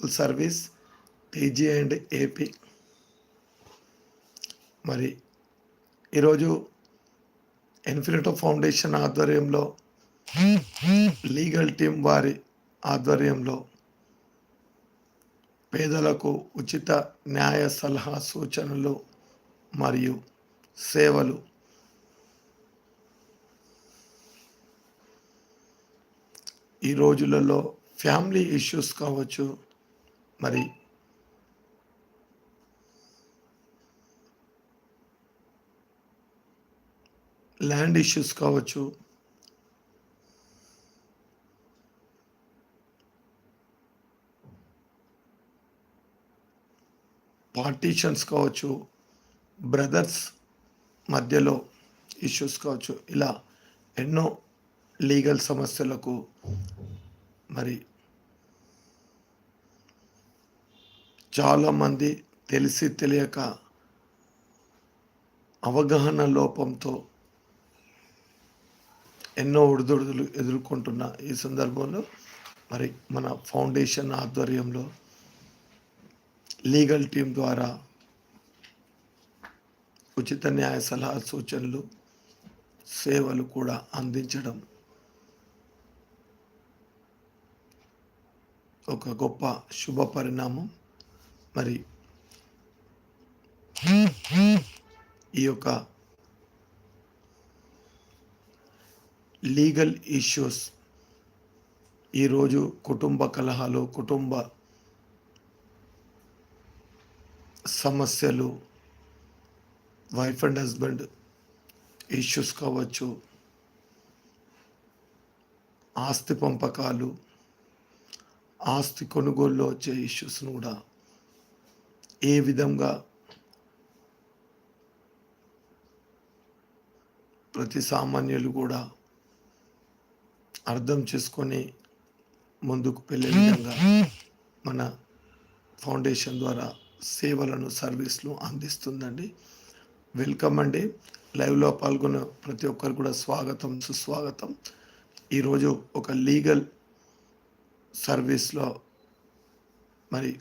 People service T G and A P మరి ఈరోజు Infinito foundation ఆధ్వర్యంలో లీగల్ టీం వారి ఆధ్వర్యంలో పేదలకు ఉచిత న్యాయ సలహా సూచనలు మరియు సేవలు ఈ రోజులలో ఫ్యామిలీ ఇష్యూస్ కావచ్చు మరి ల్యాండ్ ఇష్యూస్ కావచ్చు. పార్టీషన్స్ కావచ్చు బ్రదర్స్ మధ్యలో ఇష్యూస్ కావచ్చు ఇలా ఎన్నో లీగల్ సమస్యలకు మరి చాలామంది తెలిసి తెలియక అవగాహన లోపంతో ఎన్నో ఒడిదొడుదులు ఎదుర్కొంటున్న ఈ సందర్భంలో మరి మన ఫౌండేషన్ ఆధ్వర్యంలో లీగల్ టీం ద్వారా ఉచిత న్యాయ సలహా సూచనలు సేవలు కూడా అందించడం ఒక గొప్ప శుభ పరిణామం మరి ఈ యొక్క లీగల్ ఇష్యూస్ ఈరోజు కుటుంబ కలహాలు కుటుంబ సమస్యలు వైఫ్ అండ్ హస్బెండ్ ఇష్యూస్ కావచ్చు ఆస్తి పంపకాలు ఆస్తి కొనుగోలులో వచ్చే ఇష్యూస్ను కూడా ఏ విధంగా ప్రతి సామాన్యులు కూడా అర్థం చేసుకొని ముందుకు వెళ్ళే విధంగా మన ఫౌండేషన్ ద్వారా సేవలను సర్వీస్లు అందిస్తుందండి. వెల్కమ్ అండి. లైవ్లో పాల్గొన్న ప్రతి ఒక్కరు కూడా స్వాగతం సుస్వాగతం. ఈరోజు ఒక లీగల్ సర్వీస్లో మరి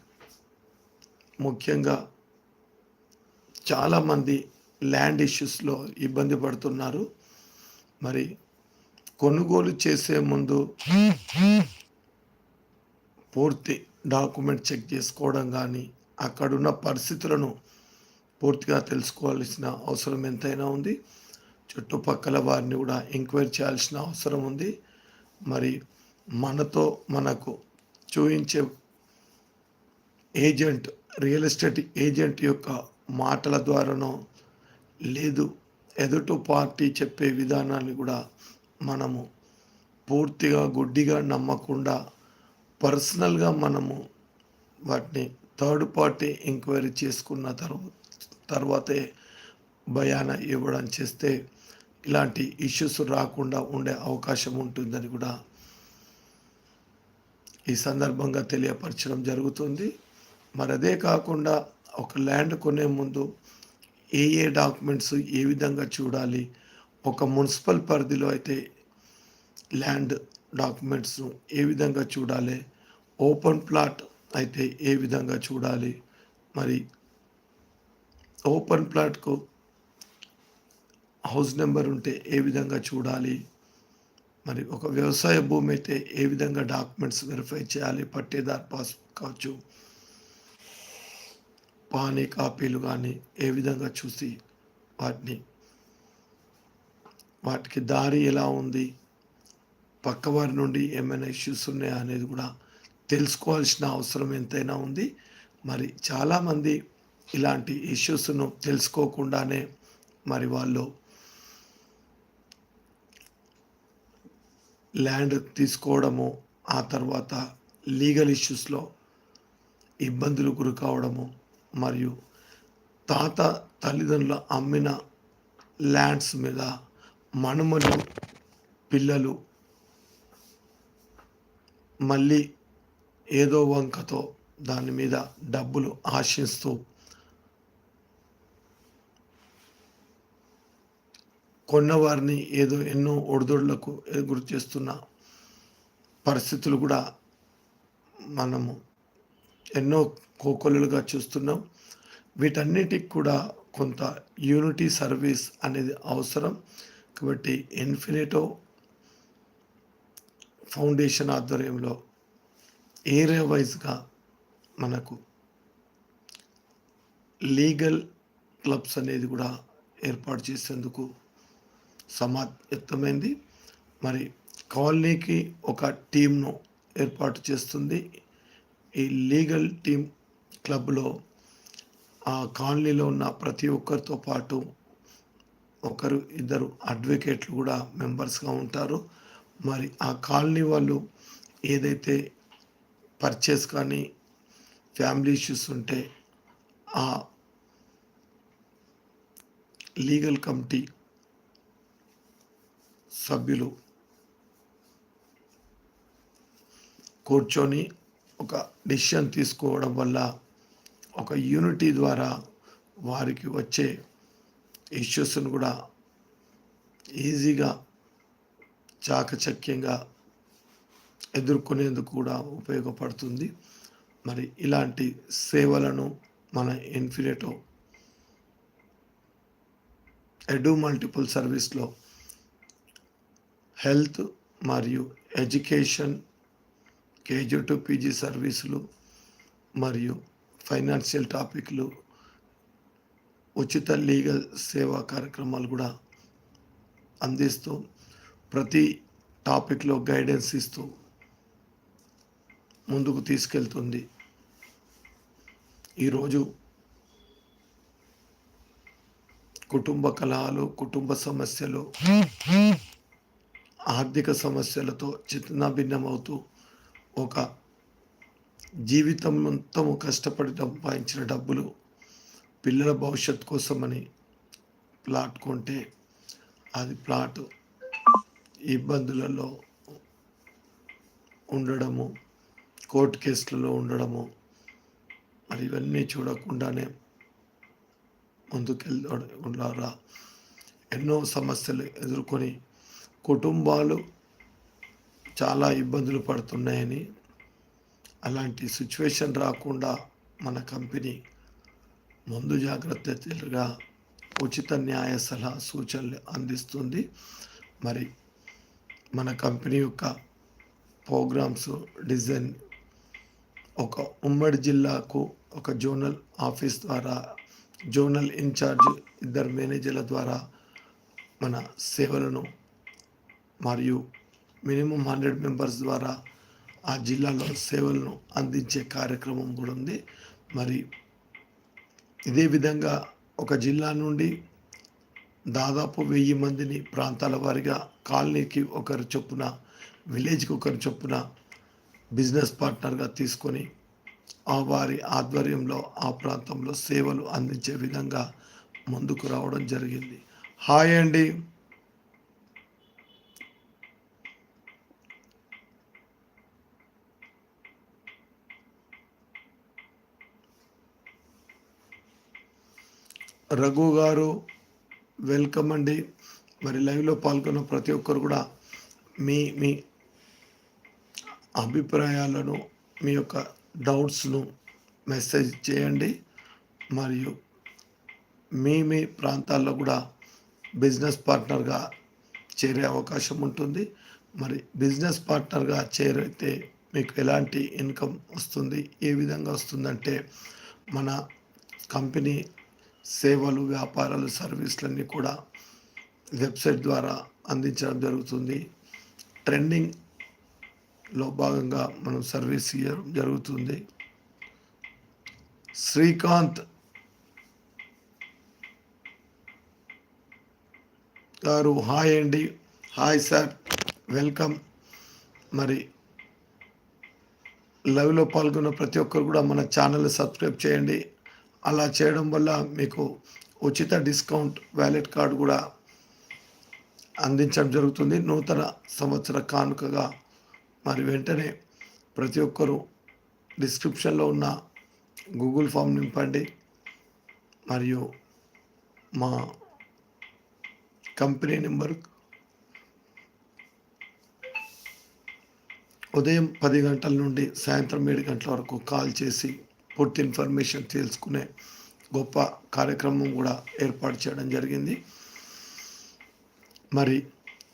ముఖ్యంగా చాలామంది ల్యాండ్ ఇష్యూస్లో ఇబ్బంది పడుతున్నారు. మరి కొనుగోలు చేసే ముందు పూర్తి డాక్యుమెంట్ చెక్ చేసుకోవడం కానీ అక్కడున్న పరిస్థితులను పూర్తిగా తెలుసుకోవాల్సిన అవసరం ఎంతైనా ఉంది. చుట్టుపక్కల వారిని కూడా ఎంక్వైరీ చేయాల్సిన అవసరం ఉంది. మరి మనతో మనకు చూయించే ఏజెంట్ రియల్ ఎస్టేట్ ఏజెంట్ యొక్క మాటల ద్వారానో లేదు ఎదుటి పార్టీ చెప్పే విధానాన్ని కూడా మనము పూర్తిగా గుడ్డిగా నమ్మకుండా పర్సనల్గా మనము వాటిని థర్డ్ పార్టీ ఎంక్వైరీ చేసుకున్న తర్వాత తర్వాతే భయాన ఇవ్వడం చేస్తే ఇలాంటి ఇష్యూస్ రాకుండా ఉండే అవకాశం ఉంటుందని కూడా ఈ సందర్భంగా తెలియపరచడం జరుగుతుంది. మరి అదే కాకుండా ఒక ల్యాండ్ కొనే ముందు ఏ ఏ డాక్యుమెంట్స్ ఏ విధంగా చూడాలి? ఒక మున్సిపల్ పరిధిలో అయితే ల్యాండ్ డాక్యుమెంట్స్ ఏ విధంగా చూడాలి? ఓపెన్ ప్లాట్ అయితే ఏ విధంగా చూడాలి? మరి ఓపెన్ ప్లాట్కు హౌస్ నెంబర్ ఉంటే ఏ విధంగా చూడాలి? మరి ఒక వ్యవసాయ భూమి అయితే ఏ విధంగా డాక్యుమెంట్స్ వెరిఫై చేయాలి? పట్టేదార్ పాస్ కావచ్చు. పానీ కాపీలు కానీ ఏ విధంగా చూసి వాటిని వాటికి దారి ఎలా ఉంది పక్కవారి నుండి ఏమైనా ఇష్యూస్ ఉన్నాయా అనేది కూడా తెలుసుకోవాల్సిన అవసరం ఎంతైనా ఉంది. మరి చాలామంది ఇలాంటి ఇష్యూస్ను తెలుసుకోకుండానే మరి వాళ్ళు ల్యాండ్ తీసుకోవడము ఆ తర్వాత లీగల్ ఇష్యూస్లో ఇబ్బందులు గురి కావడము మరియు తాత తల్లిదండ్రులు అమ్మిన ల్యాండ్స్ మీద మనుమలు పిల్లలు మళ్ళీ ఏదో వంకతో దాని మీద డబ్బులు ఆశిస్తూ కొన్నవారిని ఏదో ఎన్నో ఒడిదొడులకు గురి చేస్తున్న పరిస్థితులు కూడా మనము ఎన్నో కోకొలులుగా చూస్తున్నాం. వీటన్నిటికి కూడా కొంత యూనిటీ సర్వీస్ అనేది అవసరం. కాబట్టి ఇన్ఫినిటో ఫౌండేషన్ ఆధ్వర్యంలో ఏరియా వైజ్గా మనకు లీగల్ క్లబ్స్ అనేది కూడా ఏర్పాటు చేసేందుకు సమాయత్తమైంది. మరి కాలనీకి ఒక టీంను ఏర్పాటు చేస్తుంది. ఈ లీగల్ టీం క్లబ్లో ఆ కాలనీలో ఉన్న ప్రతి ఒక్కరితో పాటు ఒకరు ఇద్దరు అడ్వకేట్లు కూడా మెంబర్స్గా ఉంటారు. మరి ఆ కాలనీ వాళ్ళు ఏదైతే పర్చేస్ కానీ ఫ్యామిలీ ఇష్యూస్ ఉంటే ఆ లీగల్ కమిటీ సభ్యులు కూర్చొని ఒక డిసిషన్ తీసుకోవడం వల్ల ఒక యూనిటీ ద్వారా వారికి వచ్చే ఇష్యూస్ను కూడా ఈజీగా చాకచక్యంగా ఎదుర్కొనేందుకు కూడా ఉపయోగపడుతుంది. మరి ఇలాంటి సేవలను మన ఇన్ఫినిటో ఎడు మల్టిపుల్ సర్వీస్లో హెల్త్ మరియు ఎడ్యుకేషన్ కేజీ టు పీజీ సర్వీసులు మరియు ఫైనాన్షియల్ టాపిక్లు ఉచిత లీగల్ సేవా కార్యక్రమాలు కూడా అందిస్తూ ప్రతి టాపిక్లో గైడెన్స్ ఇస్తూ ముందుకు తీసుకెళ్తుంది. ఈరోజు కుటుంబ కలహాలు కుటుంబ సమస్యలు ఆర్థిక సమస్యలతో చిత్తనాభిన్నమవుతూ ఒక జీవితం మొత్తము కష్టపడి సంపాదించిన డబ్బులు పిల్లల భవిష్యత్ కోసమని ప్లాట్ కొంటే అది ప్లాట్ ఇబ్బందులలో ఉండడము కోర్టు కేసులలో ఉండడము మరి ఇవన్నీ చూడకుండానే ముందుకెళ్ళారా ఎన్నో సమస్యలు ఎదుర్కొని కుటుంబాలు చాలా ఇబ్బందులు పడుతున్నాయని అలాంటి సిచ్యువేషన్ రాకుండా మన కంపెనీ ముందు జాగ్రత్తగా ఉచిత న్యాయ సలహా సూచనలు అందిస్తుంది. మరి మన కంపెనీ యొక్క ప్రోగ్రామ్స్ డిజైన్ ఒక ఉమ్మడి జిల్లాకు ఒక జోనల్ ఆఫీస్ ద్వారా జోనల్ ఇన్ఛార్జ్ ఇద్దరు మేనేజర్ల ద్వారా మన సేవలను మరియు మినిమం హండ్రెడ్ మెంబర్స్ ద్వారా ఆ జిల్లాలో సేవలను అందించే కార్యక్రమం కూడా ఉంది. మరి ఇదే విధంగా ఒక జిల్లా నుండి దాదాపు వెయ్యి మందిని ప్రాంతాల వారిగా కాలనీకి ఒకరు చొప్పున విలేజ్కి ఒకరు చొప్పున బిజినెస్ పార్ట్నర్గా తీసుకొని ఆ వారి ఆధ్వర్యంలో ఆ ప్రాంతంలో సేవలు అందించే విధంగా ముందుకు రావడం జరిగింది. హాయ్ అండి. రఘు గారు వెల్కమ్ అండి. మరి లైవ్లో పాల్గొన్న ప్రతి ఒక్కరు కూడా మీ మీ అభిప్రాయాలను మీ యొక్క డౌట్స్ను మెసేజ్ చేయండి. మరియు మీ మీ ప్రాంతాల్లో కూడా బిజినెస్ పార్ట్నర్గా చేరే అవకాశం ఉంటుంది. మరి బిజినెస్ పార్ట్నర్గా చేరైతే మీకు ఎలాంటి ఇన్కమ్ వస్తుంది ఏ విధంగా వస్తుందంటే మన కంపెనీ సేవలు వ్యాపారాలు సర్వీసులన్నీ కూడా వెబ్సైట్ ద్వారా అందించడం జరుగుతుంది. ట్రెండింగ్లో భాగంగా మనం సర్వీస్ ఇవ్వడం జరుగుతుంది. శ్రీకాంత్ గారు హాయ్ అండి. Hi sir. వెల్కమ్. మరి లైవ్లో పాల్గొన్న ప్రతి ఒక్కరు కూడా మన ఛానల్ సబ్స్క్రైబ్ చేయండి. అలా చేయడం వల్ల మీకు ఉచిత డిస్కౌంట్ వ్యాలెట్ కార్డు కూడా అందించడం జరుగుతుంది. నూతన సంవత్సర కానుకగా మరి వెంటనే ప్రతి ఒక్కరూ డిస్క్రిప్షన్లో ఉన్న గూగుల్ ఫామ్ నింపండి. మరియు మా కంపెనీ నెంబర్ ఉదయం పది గంటల నుండి సాయంత్రం ఏడు గంటల వరకు కాల్ చేసి పూర్తి ఇన్ఫర్మేషన్ తెలుసుకునే గొప్ప కార్యక్రమం కూడా ఏర్పాటు చేయడం జరిగింది. మరి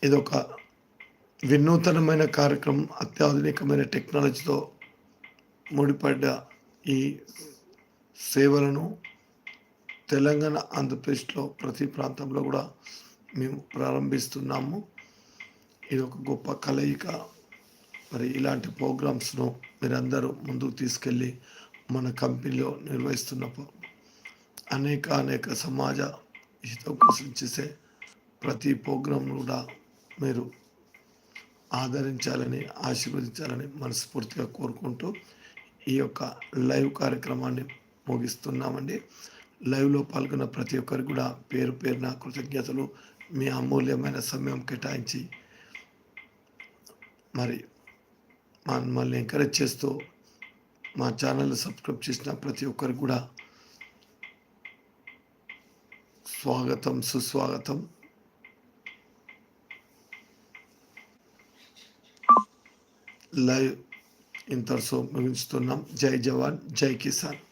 ఇదొక వినూతనమైన కార్యక్రమం అత్యాధునికమైన టెక్నాలజీతో ముడిపడ్డ ఈ సేవలను తెలంగాణ ఆంధ్రప్రదేశ్లో ప్రతి ప్రాంతంలో కూడా మేము ప్రారంభిస్తున్నాము. ఇది ఒక గొప్ప కలయిక. మరి ఇలాంటి ప్రోగ్రామ్స్ను మీరందరూ ముందుకు తీసుకెళ్ళి మన కంపెనీలో నిర్వహిస్తున్నప్పుడు అనేక అనేక సమాజ హితం కోసం చేసే ప్రతి ప్రోగ్రాంను కూడా మీరు ఆదరించాలని ఆశీర్వదించాలని మనస్ఫూర్తిగా కోరుకుంటూ ఈ యొక్క లైవ్ కార్యక్రమాన్ని ముగిస్తున్నామండి. లైవ్లో పాల్గొన్న ప్రతి ఒక్కరికి కూడా పేరు పేరున కృతజ్ఞతలు. మీ అమూల్యమైన సమయం కేటాయించి మరి మమ్మల్ని ఎంకరేజ్ చేస్తూ మా ఛానల్ సబ్స్క్రైబ్ చేసిన ప్రతి ఒక్కరికి కూడా స్వాగతం సుస్వాగతం. లైవ్ ఇంతటితో ముగించుతున్నాం. జై జవాన్ జై కిసాన్.